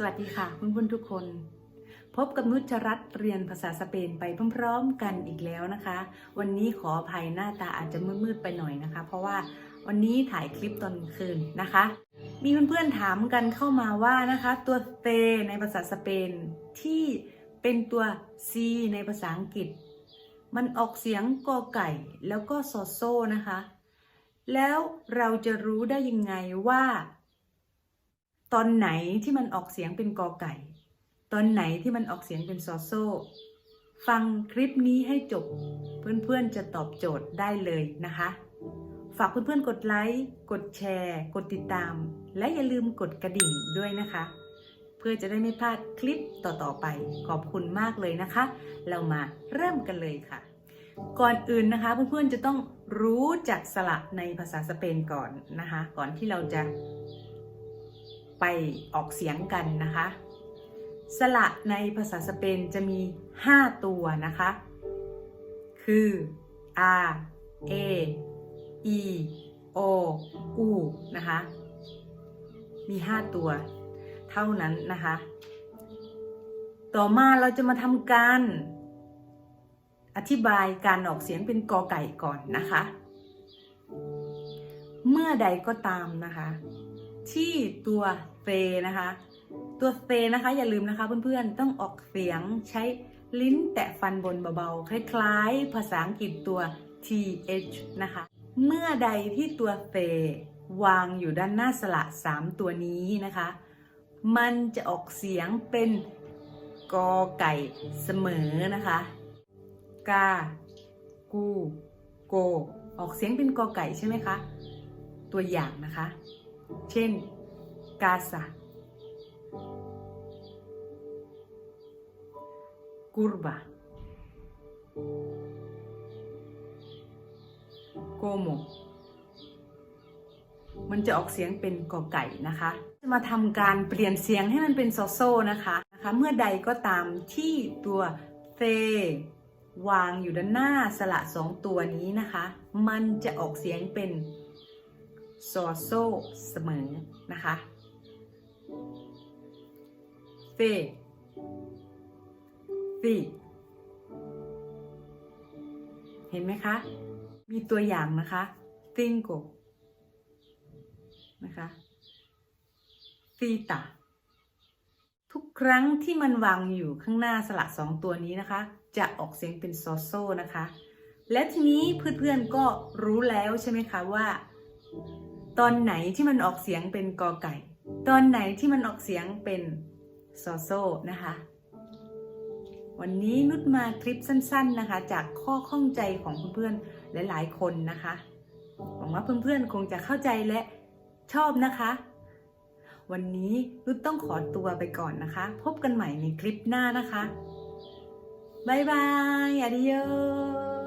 สวัสดีค่ะเพื่อนๆทุกคน พบกับนุชรัตเรียนภาษาสเปนไปพร้อมๆกันอีกแล้วนะคะ วันนี้ขออภัยหน้าตาอาจจะมืดๆไปหน่อยนะคะ เพราะว่าวันนี้ถ่ายคลิปตอนคืนนะคะ มีเพื่อนๆถามกันเข้ามาว่านะคะ ตัวเตในภาษาสเปนที่เป็นตัว C ในภาษาอังกฤษ มันออกเสียงกอไก่แล้วก็ซอโซนะคะ แล้วเราจะรู้ได้ยังไงว่า ตอนไหนที่มันออกเสียงเป็นกอไก่ ตอนไหนที่มันออกเสียงเป็นซอโซ ฟังคลิปนี้ให้จบ เพื่อนๆจะตอบโจทย์ได้เลยนะคะ ฝากเพื่อนๆกดไลค์ กดแชร์ กดติดตาม และอย่าลืมกดกระดิ่งด้วยนะคะ เพื่อจะได้ไม่พลาดคลิปต่อๆไป ขอบคุณมากเลยนะคะ เรามาเริ่มกันเลยค่ะ ก่อนอื่นนะคะเพื่อนๆจะต้องรู้จักสระในภาษาสเปนก่อนนะคะ ก่อนที่เราจะ ไปออกเสียงกันนะคะ สระในภาษาสเปนจะมี 5 ตัวนะคะ คือ a e o u นะคะ มี 5 ตัว เท่านั้นนะคะ ต่อมาเราจะมาทำการอธิบายการออกเสียงเป็นกอไก่ก่อนนะคะ เมื่อใดก็ตามนะคะ ที่ตัวเซนะคะ ตัวเซนะคะ อย่าลืมนะคะเพื่อนๆต้องออกเสียงใช้ลิ้นแตะฟันบนเบาๆ คล้ายๆ ภาษาอังกฤษตัว th นะคะ เมื่อใดที่ตัวเซวางอยู่ด้านหน้าสระ3ตัวนี้นะคะ มันจะออกเสียงเป็นกอไก่เสมอนะคะ กา กู โก ออกเสียงเป็นกอไก่ใช่ไหมคะ ตัวอย่างนะคะ เช่น casa curva como มันจะออกเสียงเป็นกอไก่นะคะ จะมาทำการเปลี่ยนเสียงให้มันเป็นโซโซนะคะนะคะ เมื่อใดก็ตามที่ตัวเซวางอยู่ด้านหน้าสระสองตัวนี้นะคะ มันจะออกเสียงเป็น โซโซเสมอนะคะเฟฟีเห็นไหมคะ มีตัวอย่างนะคะ cinco นะคะฟีตาทุกครั้งที่มันวางอยู่ข้างหน้าสระสองตัวนี้นะคะ จะออกเสียงเป็นโซโซนะคะ และทีนี้เพื่อนๆก็รู้แล้วใช่ไหมคะว่า ตอนไหนที่มันออกเสียงเป็นกอไก่ ตอนไหนที่มันออกเสียงเป็นซอโซนะคะ วันนี้นุชมาคลิปสั้น ๆนะคะ จากข้อข้องใจของเพื่อนๆหลายๆคนนะคะหวังว่าเพื่อนๆคงจะเข้าใจและชอบนะคะ วันนี้นุชต้องขอตัวไปก่อนนะคะ พบกันใหม่ในคลิปหน้านะคะบายบาย adios